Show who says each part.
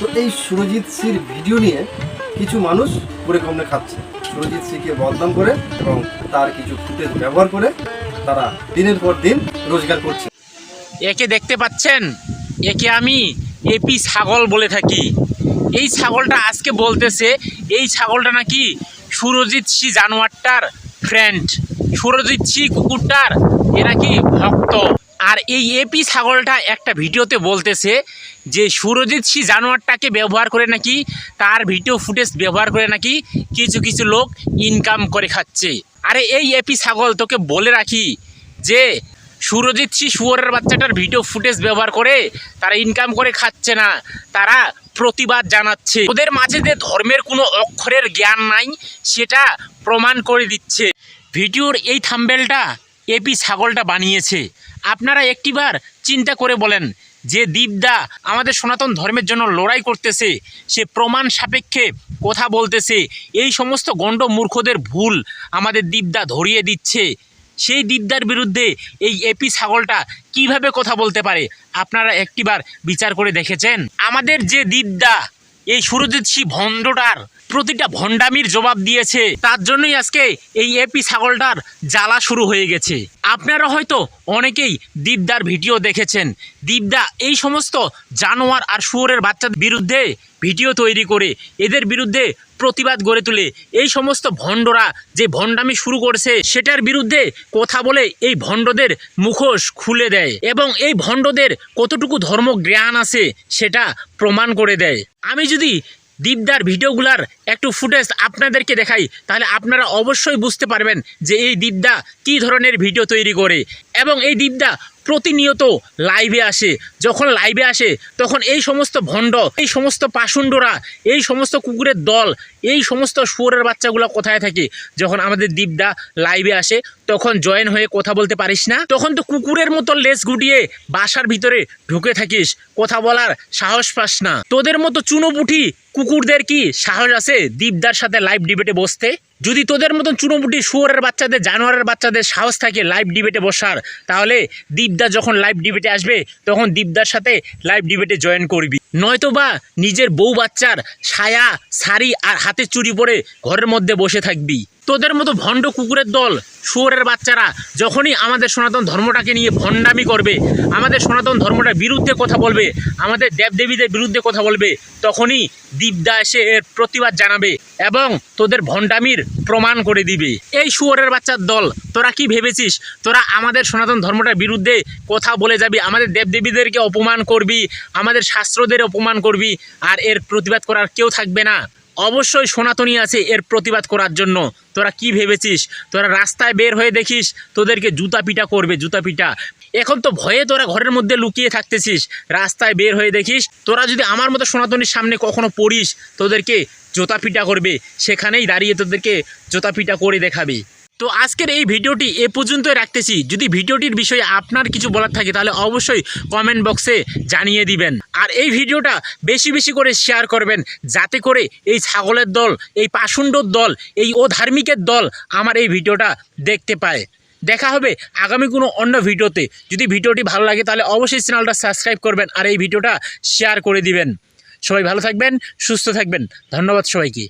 Speaker 1: তো এই সুরজিৎ সির ভিডিও নিয়ে কিছু মানুষ পুরে কমনে খাচ্ছে। সুরজিৎ সিকে বদনাম করে এবং তার কিছু ফুটেজ ব্যবহার করে তারা দিনের পর দিন রোজগার করছে।
Speaker 2: একে দেখতে পাচ্ছেন? একে আমি এপি ছাগল বলে থাকি। এই ছাগলটা আজকে বলতেছে, এই ছাগলটা নাকি সুরজিৎ সি জানোয়ারটার ফ্রেন্ড সুরজিৎ সি কুকুরটার এ নাকি ভক্ত? আর এই এপি ছাগলটা একটা ভিডিওতে বলতেছে যে সুরজিৎ সি জানোয়ারটাকে ব্যবহার করে নাকি, তার ভিডিও ফুটেজ ব্যবহার করে নাকি কিছু কিছু লোক ইনকাম করে খাচ্ছে। আরে এই এপি ছাগল তোকে বলে রাখি যে সুরজিৎ সি শুয়োরের বাচ্চাটার ভিডিও ফুটেজ ব্যবহার করে তারা ইনকাম করে খাচ্ছে না, তারা প্রতিবাদ জানাচ্ছে। ওদের মাঝে যে ধর্মের কোনো অক্ষরের জ্ঞান নাই, সেটা প্রমাণ করে দিচ্ছে। ভিডিওর এই থাম্বেলটা এপি ছাগলটা বানিয়েছে। আপনারা একটিবার চিন্তা করে বলেন যে দীপদা আমাদের সনাতন ধর্মের জন্য লড়াই করতেছে, সে প্রমাণ সাপেক্ষে কথা বলতেছে, এই সমস্ত গণ্ড মূর্খদের ভুল আমাদের দীপদা ধরিয়ে দিচ্ছে। সেই দীপদার বিরুদ্ধে এই এপি ছাগলটা কীভাবে কথা বলতে পারে, আপনারা একটিবার বিচার করে দেখেছেন? আমাদের যে দিদা এই সুরজিৎ সি ভণ্ডটার প্রতিটা ভণ্ডামির জবাব দিয়েছে। তার জন্যই আজকে এই এপি ছাগলটার জ্বালা শুরু হয়ে গেছে। আপনারা হয়তো অনেকেই দীপদার ভিডিও দেখেছেন। দীপদা এই সমস্ত জানোয়ার আর শুয়োরের বাচ্চাদের বিরুদ্ধে ভিডিও তৈরি করে, এদের বিরুদ্ধে প্রতিবাদ গড়ে তুলে, এই সমস্ত ভণ্ডরা যে ভণ্ডামি শুরু করছে, সেটার বিরুদ্ধে কথা বলে এই ভণ্ডদের মুখোশ খুলে দেয় এবং এই ভণ্ডদের কতটুকু ধর্ম জ্ঞান আছে সেটা প্রমাণ করে দেয়। আমি যদি দীপদার ভিডিওগুলার একটু ফুটেজ আপনাদেরকে দেখাই, তাহলে আপনারা অবশ্যই বুঝতে পারবেন যে এই দীপদা কী ধরনের ভিডিও তৈরি করে। এবং এই দীপদা প্রতিনিয়ত লাইভে আসে, যখন লাইভে আসে, তখন এই সমস্ত ভণ্ড, এই সমস্ত পাশুণ্ডরা এই সমস্ত কুকুরের দল, এই সমস্ত শুয়োরের বাচ্চাগুলো কোথায় থাকে? যখন আমাদের দীপদা লাইভে আসে, তখন জয়েন হয়ে কথা বলতে পারিস না। তখন তো কুকুরের মতো লেজ গুটিয়ে বাসার ভিতরে ঢুকে থাকিস, কথা বলার সাহস পাস না। তোদের মতো চুনোপুটি কুকুরদের কি সাহস আছে দীপদার সাথে লাইভ ডিবেটে বসতে? যদি তোদের মতন চুনোপুটি শুয়োরের বাচ্চাদের, জানোয়ারের বাচ্চাদের সাহস থাকে লাইভ ডিবেটে বসার, তাহলে দীপদা যখন লাইভ ডিবেটে আসবে, তখন দীপদার সাথে লাইভ ডিবেটে জয়েন করবি। নয়তো বা নিজের বউ বাচ্চার ছায়া, শাড়ি আর হাতে চুরি পরে ঘরের মধ্যে বসে থাকবি। তোদের মতো ভণ্ড কুকুরের দল, শুয়োরের বাচ্চারা, যখনই আমাদের সনাতন ধর্মটাকে নিয়ে ভণ্ডামি করবে, আমাদের সনাতন ধর্মটার বিরুদ্ধে কথা বলবে, আমাদের দেবদেবীদের বিরুদ্ধে কথা বলবে, তখনই দীপদা এসে এর প্রতিবাদ জানাবে এবং তোদের ভণ্ডামির প্রমাণ করে দিবে। এই শুয়োরের বাচ্চার দল, তোরা কি ভেবেছিস? তোরা আমাদের সনাতন ধর্মটার বিরুদ্ধে কথা বলে যাবি, আমাদের দেবদেবীদেরকে অপমান করবি, আমাদের শাস্ত্রদের অপমান করবি, আর এর প্রতিবাদ করার কেউ থাকবে না। অবশ্যই সনাতনী আছে এর প্রতিবাদ করার জন্য। তোরা কি ভেবেছিস? তোরা রাস্তায় বের হয়ে দেখিস তোদেরকে জুতা পিটা করবে, জুতা পিটা। এখন তো ভয়ে তোরা ঘরের মধ্যে লুকিয়ে থাকতেছিস। রাস্তায় বের হয়ে দেখিস, তোরা যদি আমার মতো সনাতনীর সামনে কখনো পড়িস, তোদেরকে জোতা পিটা করবে। সেখানেই দাঁড়িয়ে তোদেরকে জোতা পিটা করে দেখাবে। তো আজকের এই ভিডিওটি এ পর্যন্তই রাখতেছি। যদি ভিডিওটির বিষয়ে আপনার কিছু বলার থাকে, তাহলে অবশ্যই কমেন্ট বক্সে জানিয়ে দিবেন। আর এই ভিডিওটা বেশি বেশি করে শেয়ার করবেন, যাতে করে এই ছাগলের দল, এই পাশুণ্ডর দল, এই ও ধার্মিকের দল আমার এই ভিডিওটা দেখতে পায়। দেখা হবে আগামী কোনো অন্য ভিডিওতে। যদি ভিডিওটি ভালো লাগে, তাহলে অবশ্যই চ্যানেলটা সাবস্ক্রাইব করবেন আর এই ভিডিওটা শেয়ার করে দিবেন। সবাই ভালো থাকবেন, সুস্থ থাকবেন। ধন্যবাদ সবাইকে।